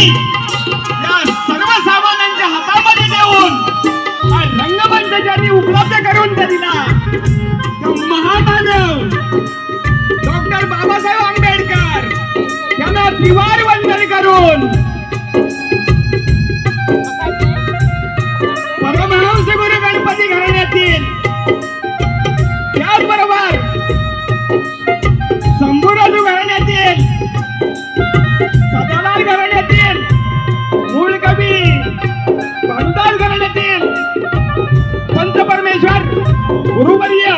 लेखणी या सर्वसामान्यांच्या हातामध्ये देऊन हा रंगमंच ज्यांनी उपलब्ध करून दिला तो महामानव डॉक्टर बाबासाहेब आंबेडकर यांना त्रिवार वंदन करून गुरुवर्य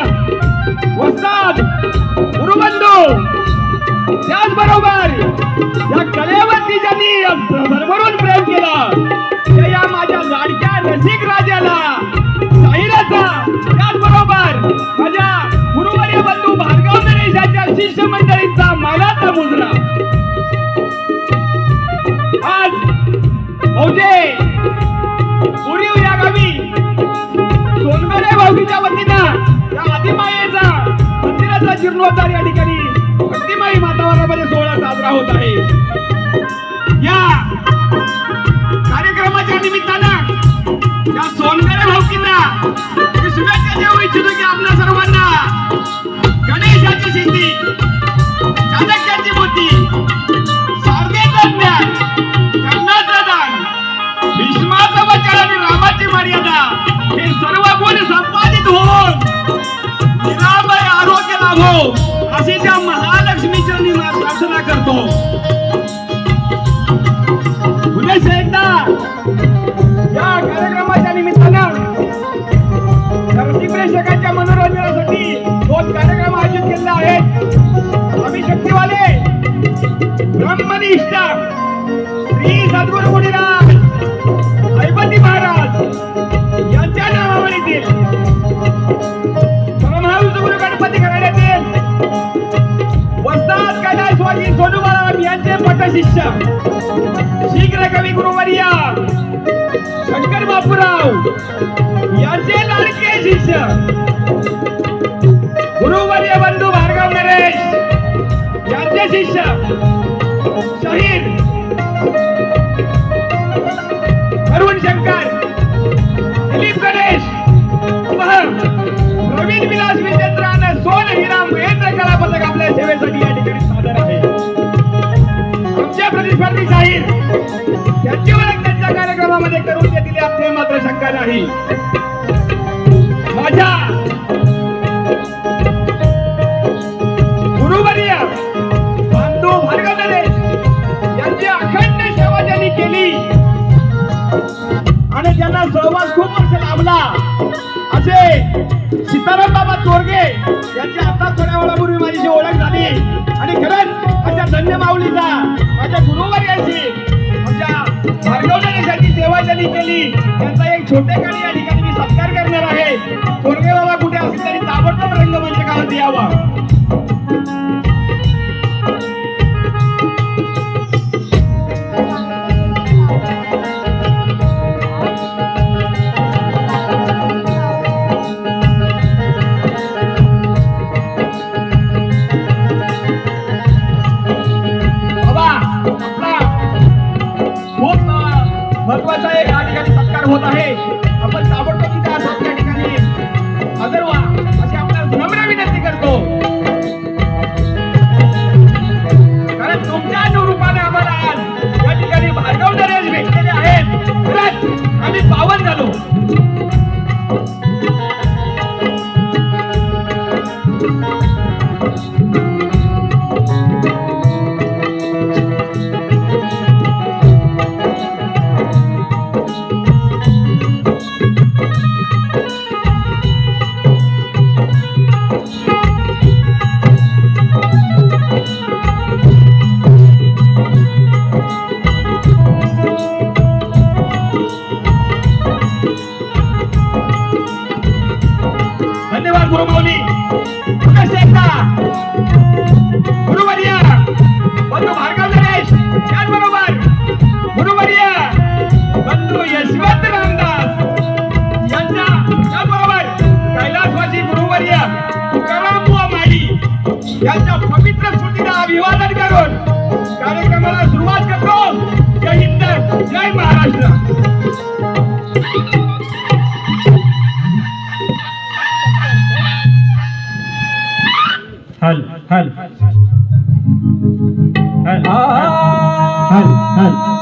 वस्ताद गुरुबंधू त्याचबरोबर या कलेवरती ज्यांनी भरभरून प्रेम केला त्या या माझ्या लाडक्या रसिक राजाला साहिराचा त्याचबरोबर माझ्या गुरुवर्य बंधू भार्गव नरेशाच्या शिष्य मंडळींचा मानाचा मुजरा. आज मौजे उरीव या गावी सोनगडे भाऊकीच्या वतीनं या आदिमायेचा मंदिराचा जीर्णोद्धार या ठिकाणी भक्तिमाई मातावरामध्ये सोहळा साजरा होत आहे. शीघ्र कवी गुरुवर्या शंकर बापूराव यांचे लाडके शिष्य. गुरुवर्य बंधू भार्गव नरेश यांचे शिष्य शहीद अरुण शंकर दिलीप गणेश प्रवीण विलास विजेंद्रानं सोन हिराम महेंद्र कला पथक आपल्या सेवेसाठी या ठिकाणी सादर जाहीर त्यांची ओळख त्यांच्या कार्यक्रमामध्ये करून घेतली असते मात्र शंका नाही. माझ्या गुरुवर्य बांधू भार्गव यांची अखंड सेवा त्यांनी केली. आणि त्यांना सहवास खूप वर्ष लाभला. असे सीताराम बाबा चोरगे यांचे आता थोड्या वेळा त्यांचा एक या ठिकाणी मी सत्कार करणार आहे. थोरगे बाबा कुठे असेल तरी ताबडतोब रंगमंच रंगमंचकावरती यावा सत्कार यांच्या पवित्र स्मृतीला अभिवादन करून कार्यक्रमाला सुरुवात करतो. जय हिंद जय महाराष्ट्र. हल हल. हल हल हल.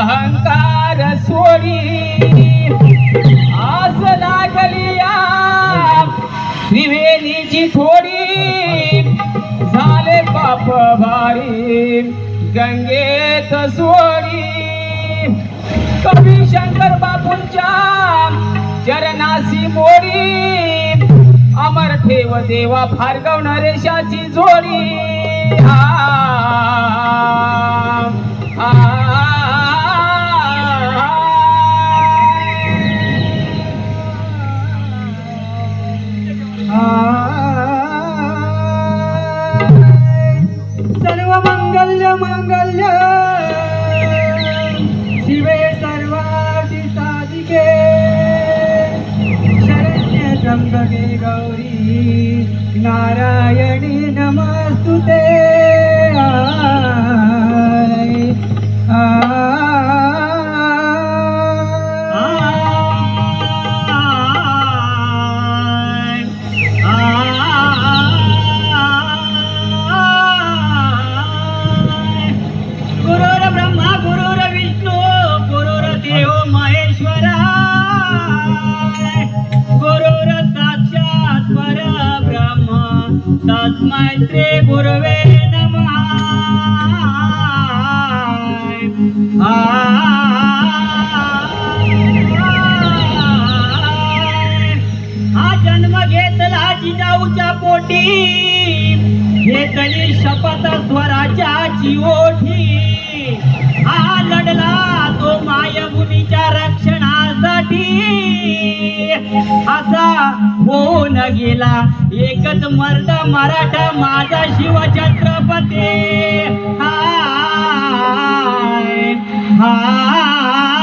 अहंकार सोडी. आस लागलिया त्रिवेणीची थोडी. झाले पाप भारी गंगेत सोडी. कवी शंकर बापूंच्या चरणासी मोरी अमर ठेव देवा भार्गव नरेशाची जोडी. आ, आ, नारायणी रक्षणासाठी असा होऊन गेला. एकच मर्द मराठा माझा शिवछत्रपती हा हा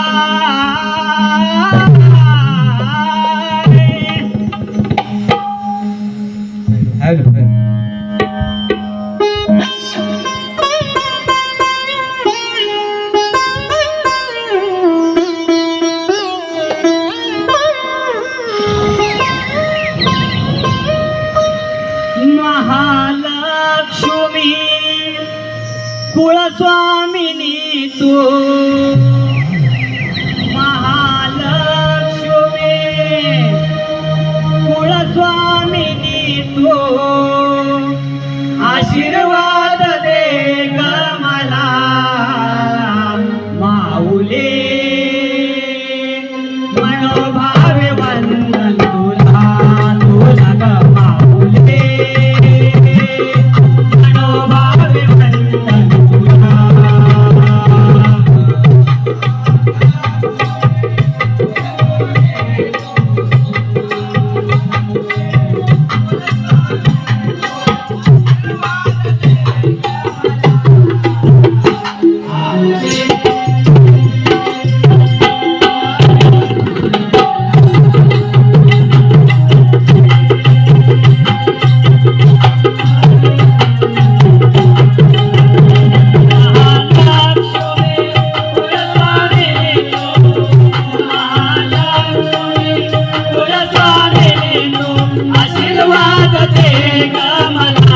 महालक्ष्मी कुळस्वामिनी तू. महालक्ष्मी कुळस्वामिनी तू. आशीर्वाद ಕಮಲ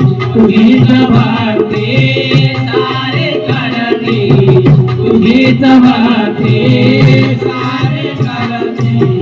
तुझीच भक्ती सारे करते. तुझीच भक्ती सारे करते.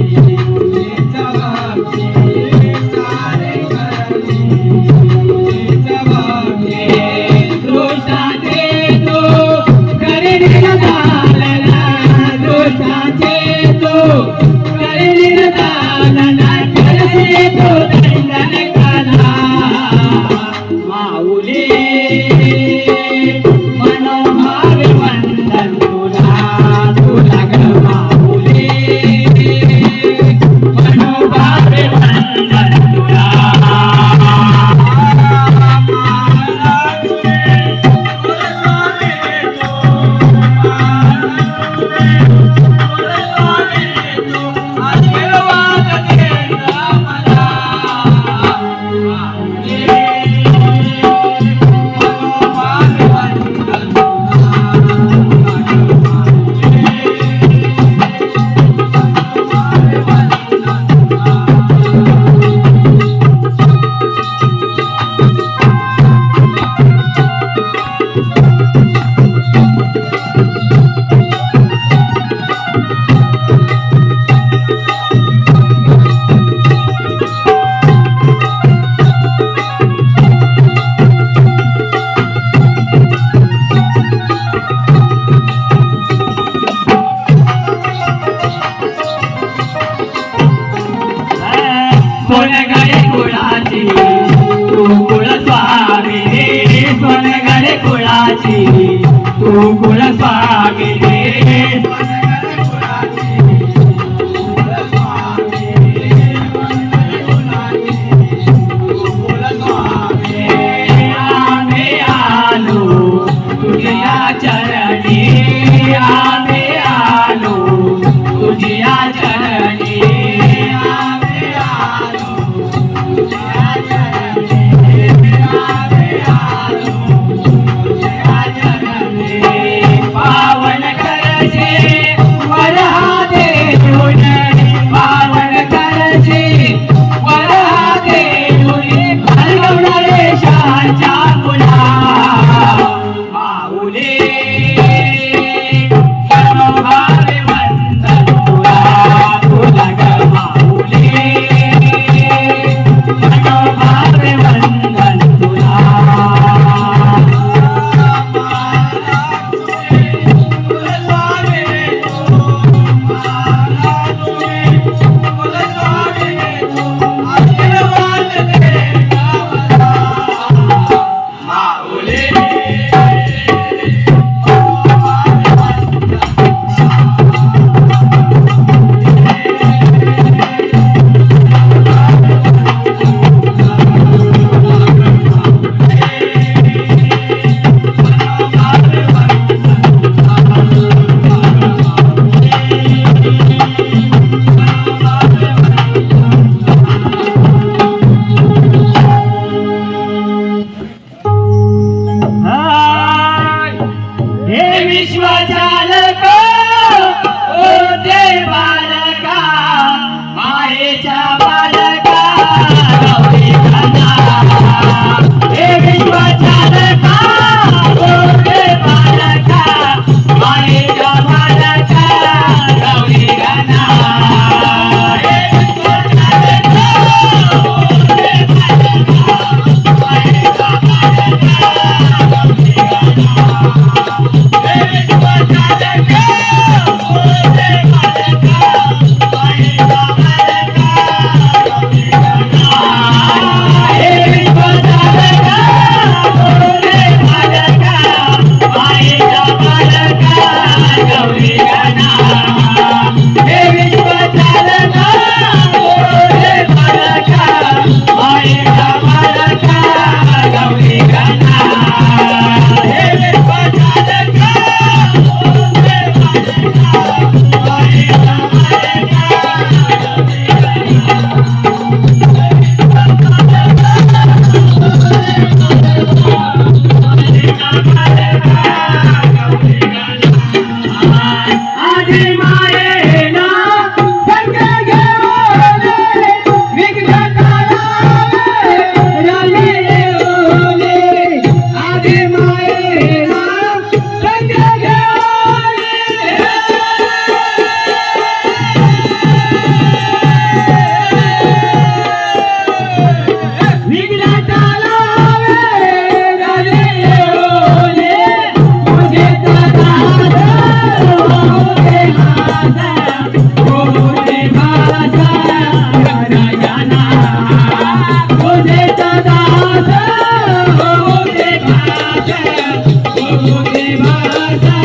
ভাষা